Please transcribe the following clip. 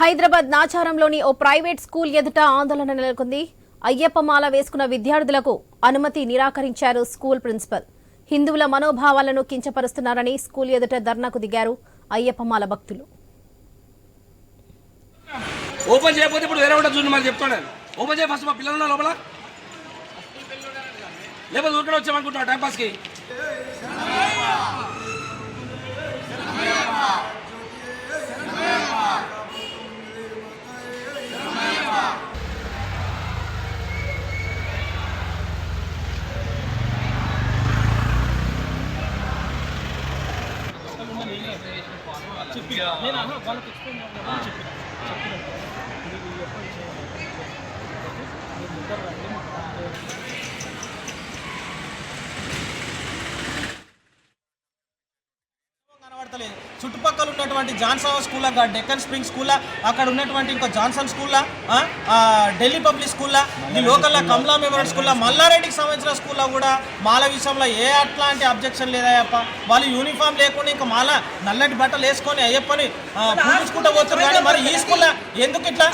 హైదరాబాద్ నాచారంలోని ఓ private school ఎదుట ఆందోళన నెలకొంది. అయ్యప్ప మాల వేసుకున్న విద్యార్థులకు అనుమతి నిరాకరించారు స్కూల్ ప్రిన్సిపల్. హిందువుల మనోభావాలను కించపరుస్తున్నారని స్కూల్ ఎదుట ధర్నాకు దిగారు అయ్యప్ప మాల భక్తులు. ఓపెన్ చేయకపోతే ఇప్పుడు వేరే ఉంటుంది చూడండి మరి చెప్తాను ఓపెన్ చేయ ఫస్ట్ మా పిల్లలు లోపల. లేకపోతే ఊరికే వచ్చామనుకుంటున్నా టైంపాస్కి చెప్పి కనబడతలేదు చుట్టుపక్కల ఉన్నటువంటి జాన్సన్ స్కూల్లో గా డెక్కన్ స్ప్రింగ్ స్కూల్లో అక్కడ ఉన్నటువంటి ఇంకో జాన్సన్ స్కూల్లో ఆ, ఆ, ఢిల్లీ పబ్లిక్ స్కూల్లో ఈ లోకల్లో కమలా మెమోరియల్ స్కూల్లో మల్లారెడ్డికి సంబంధించిన స్కూల్లో కూడా మాల విషయంలో ఏ అట్లాంటి అబ్జెక్షన్ లేదయ్యప్ప. వాళ్ళు యూనిఫామ్ లేకుండా ఇంకా మాల నల్లటి బట్టలు వేసుకొని అయ్యప్పని పూజించుకుంటూ పోతున్నారు. కానీ మరి ఈ స్కూల్లో ఎందుకు ఇట్లా?